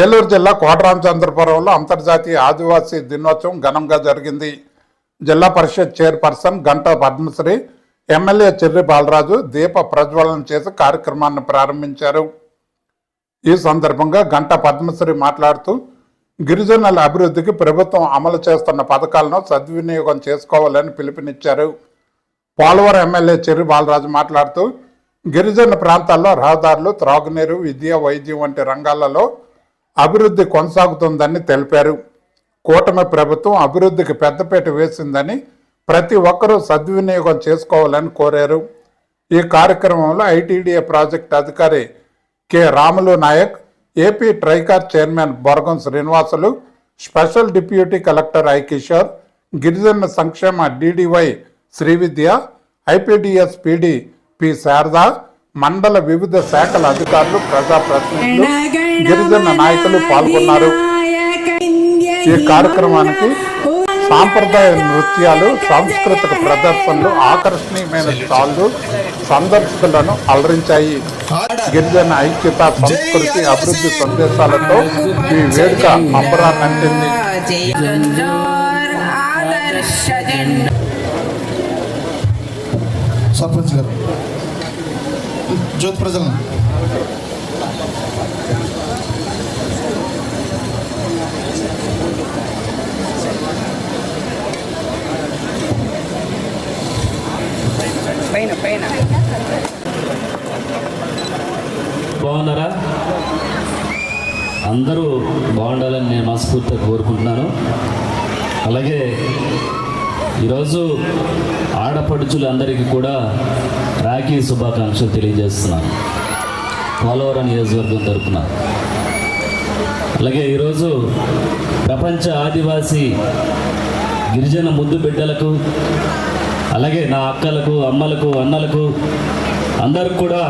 ఏలూరు జిల్లా కోటరామచంద్రపురంలో అంతర్జాతీయ ఆదివాసీ దినోత్సవం ఘనంగా జరిగింది. జిల్లా Parishad chairperson Ganta Padmashri MLA cherry Balaraju దీప ప్రజ్వలన చేసి కార్యక్రమాన్ని ప్రారంభించారు. ఈ సందర్భంగా గంట పద్మశ్రీ మాట్లాడుతూ గిరిజనుల అభివృద్ధికి ప్రభుత్వం అమలు చేస్తున్న పథకాలను సద్వినియోగం చేసుకోవాలని పిలుపునిచ్చారు. పోలవరం ఎమ్మెల్యే చెర్రి బాలరాజు మాట్లాడుతూ గిరిజన ప్రాంతాల్లో రహదారులు త్రాగునీరు విద్య వైద్యం వంటి రంగాలలో అభివృద్ధి కొనసాగుతుందని తెలిపారు. కూటమి ప్రభుత్వం అభివృద్ధికి పెద్దపీట వేసిందని ప్రతి ఒక్కరూ సద్వినియోగం చేసుకోవాలని కోరారు. ఈ కార్యక్రమంలో ఐటీడీఏ ప్రాజెక్ట్ అధికారి K. Ramulu Naik AP Tricor chairman Boragam Srinivasulu special deputy collector I. Kishore గిరిజన సంక్షేమ DDY Srividya IPDS PD P. Sharada మండల వివిధ శాఖల అధికారులు ప్రజాప్రతినిధులు గిరిజన నాయకులు పాల్గొన్నారు. ఈ కార్యక్రమానికి సాంప్రదాయ నృత్యాలు సాంస్కృతిక ప్రదర్శనలు ఆకర్షణీయమైన స్టాళ్ళు సందర్శకులను అలరించాయి. గిరిజన ఐక్యత సంస్కృతి అభివృద్ధి సందేశాలతో ఈ వేడుక అంబరాన్నంటింది. సర్పంచ్ గారు. జ్యోతి ప్రజలను. పైన పైన. బాగున్నారా? అందరూ బాగుండాలని నేను మనస్ఫూర్తిగా కోరుకుంటున్నాను. అలాగే ఈరోజు ఆడపడుచులందరికీ కూడా రాఖీ శుభాకాంక్షలు తెలియజేస్తున్నాను. పోలవరం నియోజకవర్గం తరపున. అలాగే ఈరోజు ప్రపంచ ఆదివాసీ గిరిజన ముద్దు బిడ్డలకు అలాగే నా అక్కలకు అమ్మలకు అన్నలకు అందరికి కూడా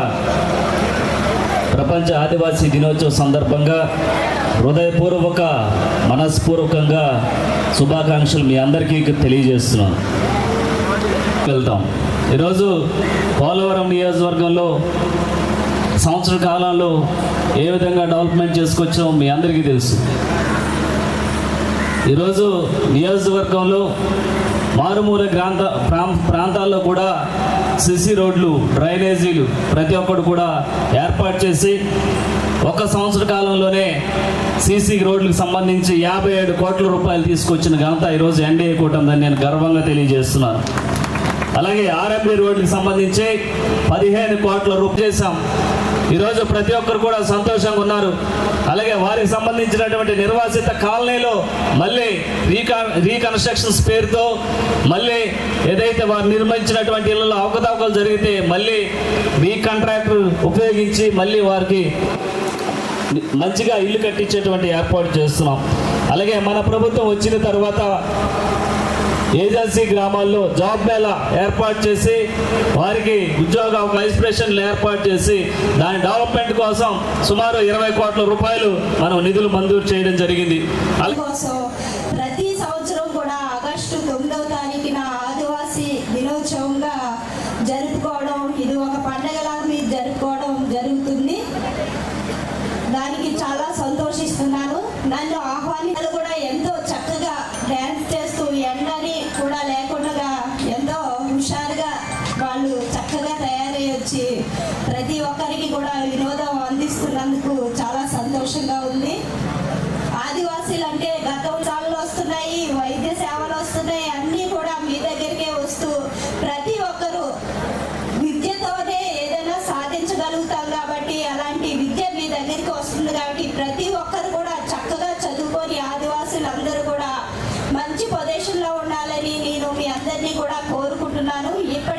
ప్రపంచ ఆదివాసీ దినోత్సవం సందర్భంగా హృదయపూర్వక మనస్పూర్వకంగా శుభాకాంక్షలు మీ అందరికీ తెలియజేస్తున్నాను. వెళ్తాం ఈరోజు పోలవరం నియోజకవర్గంలో సంవత్సర కాలంలో ఏ విధంగా డెవలప్మెంట్ చేసుకొచ్చామో మీ అందరికీ తెలుసు. ఈరోజు నియోజకవర్గంలో మారుమూల ప్రాంత ప్రాం- ప్రాంతాల్లో కూడా సిసి రోడ్లు డ్రైనేజీలు ప్రతి ఒక్కరు కూడా ఏర్పాటు చేసి ఒక సంవత్సర కాలంలోనే సీసీ రోడ్లకు సంబంధించి యాభై ఏడు కోట్ల రూపాయలు తీసుకొచ్చిన ఘనత ఈరోజు ఎన్డీఏ కూటమిదని నేను గర్వంగా తెలియజేస్తున్నాను. అలాగే ఆర్ఎంబి రోడ్లకు సంబంధించి పదిహేను కోట్ల రూపాయలు చేశాం. ఈరోజు ప్రతి ఒక్కరు కూడా సంతోషంగా ఉన్నారు. అలాగే వారికి సంబంధించినటువంటి నిర్వాసిత కాలనీలో మళ్ళీ రీకా రీకన్స్ట్రక్షన్స్ పేరుతో మళ్ళీ ఏదైతే వారు నిర్మించినటువంటి ఇళ్ళలో అవకతవకలు జరిగితే మళ్ళీ మీ కాంట్రాక్టర్ ఉపయోగించి మళ్ళీ వారికి మంచిగా ఇల్లు కట్టించేటువంటి ఏర్పాటు చేస్తున్నాం. అలాగే మన ప్రభుత్వం వచ్చిన తర్వాత ఏజెన్సీ గ్రామాల్లో జాబ్ మేళా ఏర్పాటు చేసి వారికి ఉద్యోగ ఇన్స్పిరేషన్లు ఏర్పాటు చేసి దాని డెవలప్మెంట్ కోసం సుమారు ఇరవై కోట్ల రూపాయలు మనం నిధులు మంజూరు చేయడం జరిగింది. ప్రతి సంవత్సరం కూడా ఆగస్టు తొమ్మిదవ తారీఖున ఆదివాసీ దినోత్సవంగా జరుపుకోవడం కూడా వినోదం అందిస్తున్నందుకు చాలా సంతోషంగా ఉంది. ఆదివాసీలు అంటే గత వస్తున్నాయి వైద్య సేవలు వస్తున్నాయి అన్నీ కూడా మీ దగ్గరికే వస్తూ ప్రతి ఒక్కరూ విద్యతోనే ఏదైనా సాధించగలుగుతాం కాబట్టి అలాంటి విద్య మీ దగ్గరికి వస్తుంది కాబట్టి ప్రతి ఒక్కరు కూడా చక్కగా చదువుకొని ఆదివాసులు అందరూ కూడా మంచి పొజిషన్లో ఉండాలని నేను మీ అందరినీ కూడా కోరుకుంటున్నాను. ఇప్పటి